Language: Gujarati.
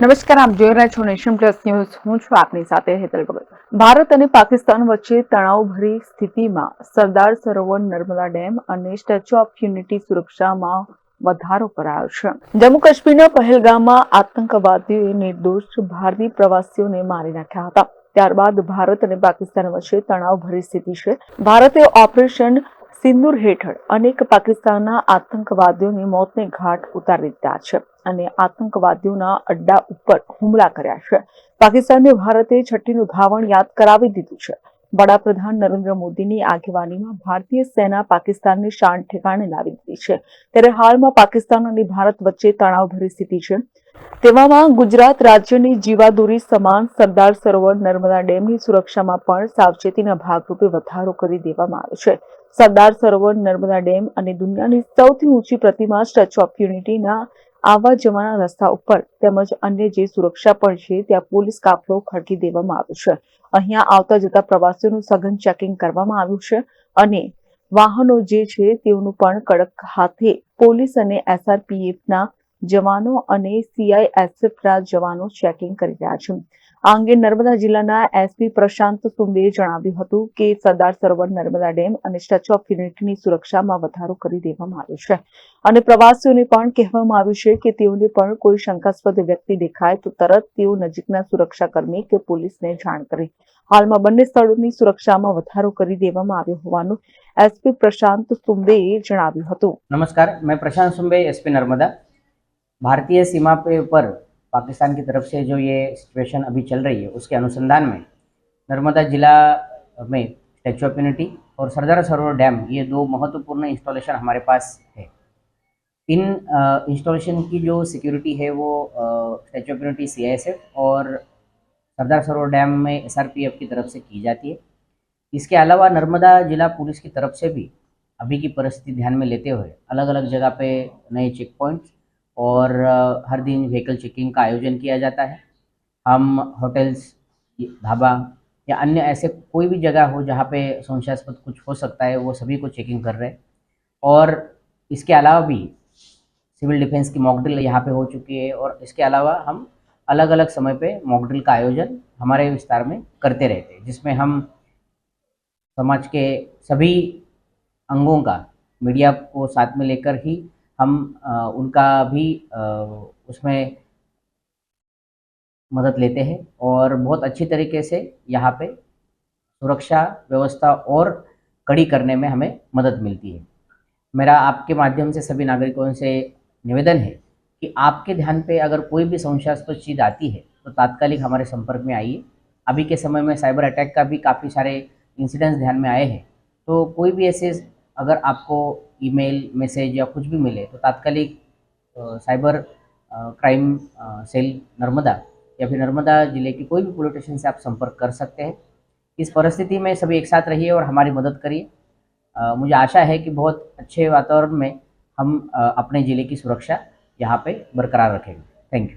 નમસ્કાર, આપ જોઈ રહ્યા છો નેશન પ્લસ ન્યૂઝ. હું છું આપની સાથે હેતલ ભગત ભારત અને પાકિસ્તાન વચ્ચે તણાવભરી સ્થિતિમાં સરદાર સરોવર નર્મદા ડેમ અને સ્ટેચ્યુ ઓફ યુનિટી સુરક્ષામાં વધારો કરાયો છે. જમ્મુ કાશ્મીરના પહેલગામમાં આતંકવાદીઓએ નિર્દોષ ભારતીય પ્રવાસીઓને મારી નાખ્યા હતા. ત્યારબાદ ભારત અને પાકિસ્તાન વચ્ચે તણાવભરી સ્થિતિ છે. ભારતે ઓપરેશન સિંદૂર હેઠળ અનેક પાકિસ્તાનના આતંકવાદીઓની મોતને ઘાટ ઉતારી દીધા છે. અને આતંકવાદીઓના અડ્ડા ઉપર હુમલા કર્યા છે. પાકિસ્તાનને ભારતે છઠ્ઠીનું ધાવણ યાદ કરાવી દીધું છે. વડાપ્રધાન નરેન્દ્ર મોદીની આગેવાનીમાં ભારતીય સેના પાકિસ્તાનને શાન ઠેકાણે લાવી દીધી છે. ત્યારે હાલમાં પાકિસ્તાન અને ભારત વચ્ચે તણાવભરી સ્થિતિ છે. તેવામાં ગુજરાત રાજ્યની જીવાદોરી સમાન સરદાર સરોવર નર્મદા ડેમની સુરક્ષામાં પણ સાવચેતીના ભાગરૂપે વધારો કરી દેવામાં આવ્યો છે. સરદાર સરોવર નર્મદા ડેમ અને દુનિયાની સૌથી ઊંચી પ્રતિમા સ્ટેચ્યુ ઓફ યુનિટીના આવવા જવાના રસ્તા ઉપર તેમજ અન્ય જે સુરક્ષા પણ છે, ત્યાં પોલીસ કાફલો ખડકી દેવામાં આવ્યો છે. અહીંયા આવતા જતા પ્રવાસીઓનું સઘન ચેકિંગ કરવામાં આવ્યું છે અને વાહનો જે છે તેઓનું પણ કડક હાથે પોલીસ અને એસઆરપીએફના જવાનો અને સીઆઈએસએફના જવાનો ચેકિંગ કરી રહ્યા છે. આ અંગે નર્મદા જિલ્લાના એસપી પ્રશાંત સુંબે જણાવ્યું હતું કે સરદાર સરોવર નર્મદા ડેમ અને સ્ટેચ્યુ ઓફ યુનિટીની સુરક્ષામાં વધારો કરી દેવામાં આવ્યો છે. અને પ્રવાસીઓને પણ કહેવામાં આવ્યું છે કે તેઓને પણ કોઈ શંકાસ્પદ વ્યક્તિ દેખાય તો તરત તેઓ નજીકના સુરક્ષાકર્મી કે પોલીસને જાણ કરે. હાલમાં બંને સ્થળોની સુરક્ષામાં વધારો કરી દેવામાં આવ્યો હોવાનું એસપી પ્રશાંત સુંબે જણાવ્યું હતું. નમસ્કાર, મેં પ્રશાંત સુંબે, એસપી નર્મદા. ભારતીય સીમા પર पाकिस्तान की तरफ़ से जो ये सिचुएशन अभी चल रही है, उसके अनुसंधान में नर्मदा जिला में स्टैचू ऑफ़ यूनिटी और सरदार सरोवर डैम ये दो महत्वपूर्ण इंस्टॉलेशन हमारे पास है। इन इंस्टॉलेशन की जो सिक्योरिटी है वो स्टैचू ऑफ़ यूनिटी सी और सरदार सरोवर डैम में एस की तरफ़ से की जाती है। इसके अलावा नर्मदा जिला पुलिस की तरफ़ से भी अभी की परिस्थिति ध्यान में लेते हुए अलग अलग जगह पे नए चेक पॉइंट्स और हर दिन व्हीकल चेकिंग का आयोजन किया जाता है। हम होटल्स ढाबा या अन्य ऐसे कोई भी जगह हो जहाँ पे संशयास्पद कुछ हो सकता है, वो सभी को चेकिंग कर रहे हैं। और इसके अलावा भी सिविल डिफेंस की मॉकड्रिल यहाँ पे हो चुकी है और इसके अलावा हम अलग अलग समय पे मॉकड्रिल का आयोजन हमारे विस्तार में करते रहते हैं, जिसमें हम समाज के सभी अंगों का मीडिया को साथ में लेकर ही हम उनका भी उसमें मदद लेते हैं और बहुत अच्छी तरीके से यहाँ पे सुरक्षा व्यवस्था और कड़ी करने में हमें मदद मिलती है। मेरा आपके माध्यम से सभी नागरिकों से निवेदन है कि आपके ध्यान पे अगर कोई भी संशयास्पद चीज़ आती है तो तात्कालिक हमारे संपर्क में आइए। अभी के समय में साइबर अटैक का भी काफ़ी सारे इंसिडेंट्स ध्यान में आए हैं। तो कोई भी ऐसे अगर आपको ईमेल, मैसेज या कुछ भी मिले तो तात्कालिक साइबर क्राइम सेल नर्मदा या फिर नर्मदा ज़िले के कोई भी पुलिस स्टेशन से आप संपर्क कर सकते हैं। इस परिस्थिति में सभी एक साथ रहिए और हमारी मदद करिए। मुझे आशा है कि बहुत अच्छे वातावरण में हम अपने ज़िले की सुरक्षा यहाँ पे बरकरार रखेंगे। Thank you.